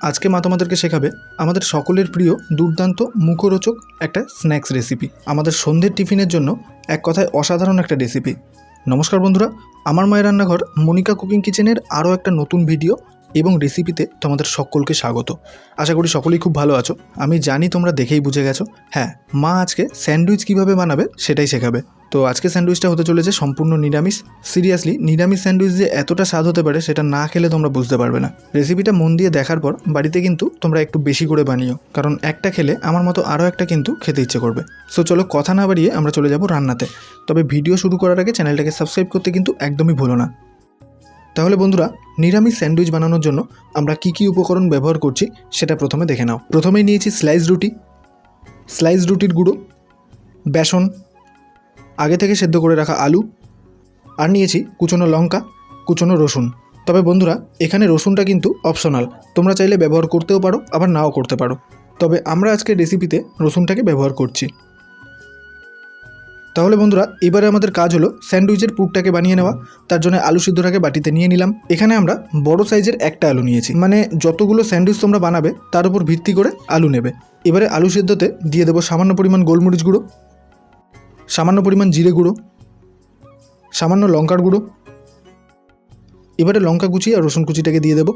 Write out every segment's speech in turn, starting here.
আজকে মা তোমাদেরকে শেখাবে আমাদের সকলের প্রিয় দুর্দান্ত মুখরোচক একটা স্ন্যাক্স রেসিপি আমাদের সন্ধ্যের টিফিনের জন্য এক কথায় অসাধারণ একটা রেসিপি নমস্কার বন্ধুরা, আমার মায়ের রান্নাঘর মনিকা কুকিং কিচেনের আরও একটা নতুন ভিডিও এবং রেসিপিতে তোমাদের সকলকে স্বাগত। আশা করি সকলেই খুব ভালো আছো। আমি জানি তোমরা দেখেই বুঝে গেছো। হ্যাঁ মা আজকে স্যান্ডউইচ কীভাবে বানাবে সেটাই শেখাবে। তো আজকে স্যান্ডউইচটা হতে চলেছে সম্পূর্ণ নিরামিষ। সিরিয়াসলি, নিরামিষ স্যান্ডউইচ যে এতটা স্বাদ হতে পারে সেটা না খেলে তোমরা বুঝতে পারবে না। রেসিপিটা মন দিয়ে দেখার পর বাড়িতে কিন্তু তোমরা একটু বেশি করে বানিও। কারণ একটা খেলে আমার মতো আরও একটা কিন্তু খেতে ইচ্ছে করবে। সো চলো কথা না বাড়িয়ে আমরা চলে যাব রান্নাতে। তবে ভিডিও শুরু করার আগে চ্যানেলটাকে সাবস্ক্রাইব করতে কিন্তু একদমই ভুলো না। তাহলে বন্ধুরা, নিরামিষ স্যান্ডউইচ বানানোর জন্য আমরা কি কি উপকরণ ব্যবহার করছি সেটা প্রথমে দেখে নাও। প্রথমেই নিয়েছি স্লাইস রুটি স্লাইস রুটির গুঁড়ো, বেসন, আগে থেকে সেদ্ধ করে রাখা আলু, আর নিয়েছি কুচনো লঙ্কা, কুচনো রসুন। তবে বন্ধুরা, এখানে রসুনটা কিন্তু অপশনাল তোমরা চাইলে ব্যবহার করতেও পারো, আবার নাও করতে পারো। তবে আমরা আজকে রেসিপিতে রসুনটাকে ব্যবহার করছি। তাহলে বন্ধুরা, এবারে আমাদের কাজ হলো স্যান্ডউইচের পুরটাকে বানিয়ে নেওয়া। তার জন্য আলু সিদ্ধটাকে বাটিতে নিয়ে নিলাম। এখানে আমরা বড় সাইজের একটা আলু নিয়েছি। মানে যতগুলো স্যান্ডউইচ তোমরা বানাবে, তার উপর ভিত্তি করে আলু নেবে। এবারে আলু সিদ্ধতে দিয়ে দেবো সামান্য পরিমাণ গোলমরিচ গুঁড়ো, সামান্য পরিমাণ জিরে গুঁড়ো, সামান্য লঙ্কার গুঁড়ো। এবারে লঙ্কা কুচি আর রসুন কুচিটাকে দিয়ে দেবো।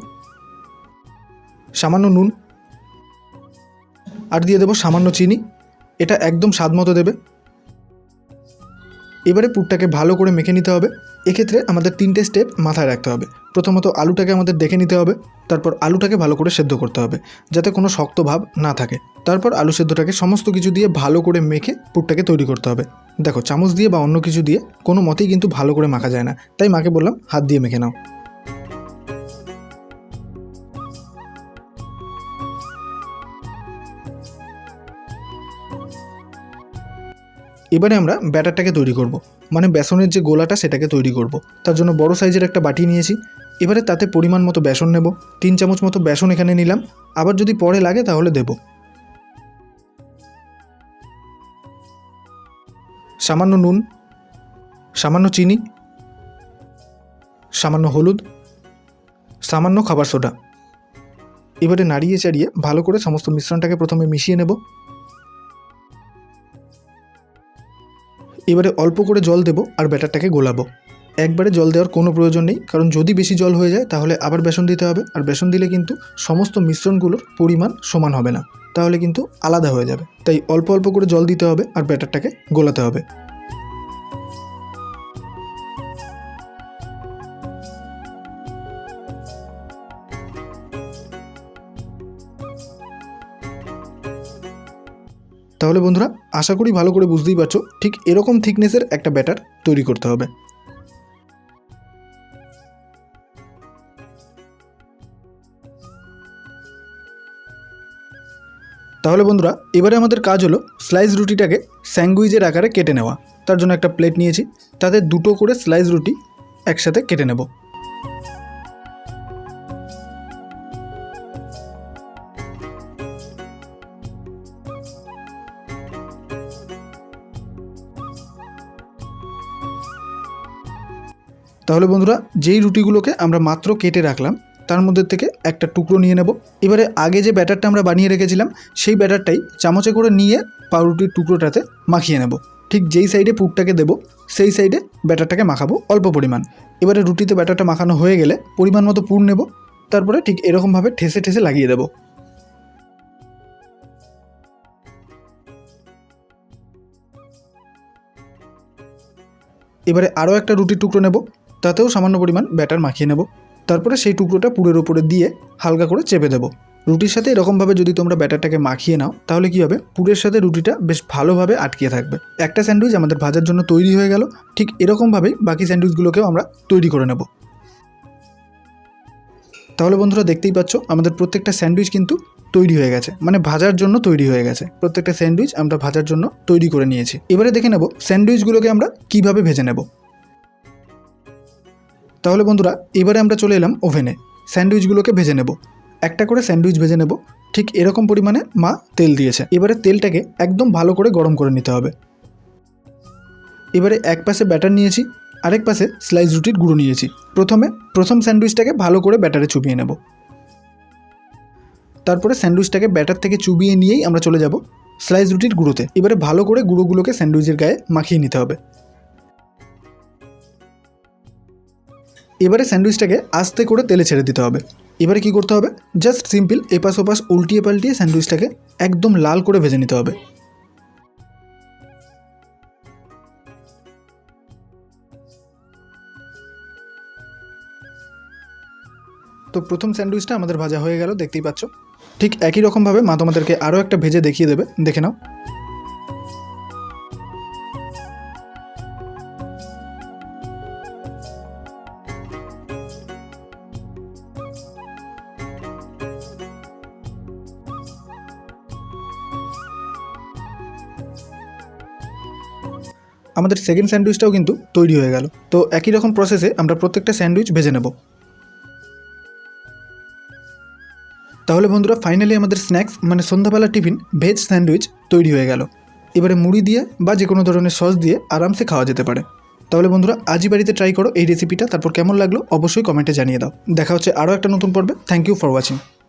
সামান্য নুন। আর দিয়ে দেবো সামান্য চিনি। এটা একদম স্বাদ মতো দেবে। এবারে পুরটাকে ভালো করে মেখে নিতে হবে। এক্ষেত্রে আমাদের তিনটে স্টেপ মাথায় রাখতে হবে। প্রথমত আলুটাকে আমাদের দেখে নিতে হবে, তারপর আলুটাকে ভালো করে সেদ্ধ করতে হবে, যাতে কোনো শক্ত ভাব না থাকে। তারপর আলু সেদ্ধটাকে সমস্ত কিছু দিয়ে ভালো করে মেখে পুরটাকে তৈরি করতে হবে। দেখো, চামচ দিয়ে বা অন্য কিছু দিয়ে কোনো মতেই কিন্তু ভালো করে মাখা যায় না। তাই মাকে বললাম, হাত দিয়ে মেখে নাও। এবারে আমরা ব্যাটারটাকে তৈরি করব। মানে বেসনের যে গোলাটা, সেটাকে তৈরি করব। তার জন্য বড় সাইজের একটা বাটি নিয়েছি। এবারে তাতে পরিমাণ মতো বেসন নেব। তিন চামচ মতো বেসন এখানে নিলাম। আবার যদি পরে লাগে তাহলে দেব। সামান্য নুন, সামান্য চিনি, সামান্য হলুদ, সামান্য খাবার সোডা। এবারে নাড়িয়ে চাড়িয়ে ভালো করে সমস্ত মিশ্রণটাকে প্রথমে মিশিয়ে নেব। এবারে অল্প করে জল দেবো আর ব্যাটারটাকে গোলাবো। একবারে জল দেওয়ার কোনো প্রয়োজন নেই, কারণ যদি বেশি জল হয়ে যায় তাহলে আবার বেসন দিতে হবে, আর বেসন দিলে কিন্তু সমস্ত মিশ্রণগুলোর পরিমাণ সমান হবে না। তাহলে কিন্তু আলাদা হয়ে যাবে। তাই অল্প অল্প করে জল দিতে হবে আর ব্যাটারটাকে গোলাতে হবে। তাহলে বন্ধুরা, আশা করি ভালো করে বুঝতেই পারছ, ঠিক এরকম থিকনেসের একটা ব্যাটার তৈরি করতে হবে। তাহলে বন্ধুরা, এবারে আমাদের কাজ হলো স্লাইস রুটিটাকে স্যান্ডউইচের আকারে কেটে নেওয়া। তার জন্য একটা প্লেট নিয়েছি, তাতে দুটো করে স্লাইস রুটি একসাথে কেটে নেব। তাহলে বন্ধুরা, যেই রুটিগুলোকে আমরা মাত্র কেটে রাখলাম, তার মধ্যে থেকে একটা টুকরো নিয়ে নেব। এবারে আগে যে ব্যাটারটা আমরা বানিয়ে রেখেছিলাম, সেই ব্যাটারটাই চামচে করে নিয়ে পাউরুটির টুকরোটাতে মাখিয়ে নেব। ঠিক যেই সাইডে পুরটাকে দেব, সেই সাইডে ব্যাটারটাকে মাখাবো অল্প পরিমাণ। এবারে রুটিতে ব্যাটারটা মাখানো হয়ে গেলে পরিমাণ মতো পুর নেব, তারপরে ঠিক এরকমভাবে ঠেসে ঠেসে লাগিয়ে দেবো। এবারে আরও একটা রুটির টুকরো নেব। তাতেও সামান্য পরিমাণ ব্যাটার মাখিয়ে নেব। তারপরে সেই টুকরোটা পুরের ওপরে দিয়ে হালকা করে চেপে দেবো। রুটির সাথে এরকমভাবে যদি তোমরা ব্যাটারটাকে মাখিয়ে নাও, তাহলে কী হবে? পুরের সাথে রুটিটা বেশ ভালোভাবে আটকিয়ে থাকবে। একটা স্যান্ডউইচ আমাদের ভাজার জন্য তৈরি হয়ে গেল। ঠিক এরকমভাবেই বাকি স্যান্ডউইচগুলোকেও আমরা তৈরি করে নেব। তাহলে বন্ধুরা দেখতেই পাচ্ছ, আমাদের প্রত্যেকটা স্যান্ডউইচ কিন্তু তৈরি হয়ে গেছে। মানে ভাজার জন্য তৈরি হয়ে গেছে। প্রত্যেকটা স্যান্ডউইচ আমরা ভাজার জন্য তৈরি করে নিয়েছি। এবারে দেখে নেব, স্যান্ডউইচগুলোকে আমরা কীভাবে ভেজে নেব। তাহলে বন্ধুরা, এবারে আমরা চলে এলাম ওভেনে। স্যান্ডউইচগুলোকে ভেজে নেব। একটা করে স্যান্ডউইচ ভেজে নেব। ঠিক এরকম পরিমাণে মা তেল দিয়েছে। এবারে তেলটাকে একদম ভালো করে গরম করে নিতে হবে। এবারে এক পাশে ব্যাটার নিয়েছি, আরেক পাশে স্লাইস রুটির গুঁড়ো নিয়েছি। প্রথমে প্রথম স্যান্ডউইচটাকে ভালো করে ব্যাটারে চুবিয়ে নেব। তারপরে স্যান্ডউইচটাকে ব্যাটার থেকে চুবিয়ে নিয়েই আমরা চলে যাব স্লাইস রুটির গুঁড়োতে। এবারে ভালো করে গুঁড়োগুলোকে স্যান্ডউইচের গায়ে মাখিয়ে নিতে হবে। এবারে স্যান্ডউইচটাকে আস্তে করে তেলে ছেড়ে দিতে হবে। এবারে কি করতে হবে? জাস্ট সিম্পল এপাশ ওপাশ উল্টিয়ে পাল্টিয়ে স্যান্ডউইচটাকে একদম লাল করে ভেজে নিতে হবে। তো প্রথম স্যান্ডউইচটা আমাদের ভাজা হয়ে গেল, দেখতেই পাচ্ছ। ঠিক একই রকমভাবে মা তোমাদেরকে আরও একটা ভেজে দেখিয়ে দেবে। দেখে নাও। আমাদের সেকেন্ড স্যান্ডউইচটাও কিন্তু তৈরি হয়ে গেল। তো একই রকম প্রসেসে আমরা প্রত্যেকটা স্যান্ডউইচ ভেজে নেব। তাহলে বন্ধুরা ফাইনালি আমাদের স্ন্যাক্স মানে সন্ধ্যাবেলা টিফিন ভেজ স্যান্ডউইচ তৈরি হয়ে গেল। এবারে মুড়ি দিয়ে বা যে কোনো ধরনের সস দিয়ে আরামসে খাওয়া যেতে পারে। তাহলে বন্ধুরা, আজই বাড়িতে ট্রাই করো এই রেসিপিটা তারপর কেমন লাগল অবশ্যই কমেন্টে জানিয়ে দাও। দেখা হচ্ছে আরও একটা নতুন পর্বে। Thank you for watching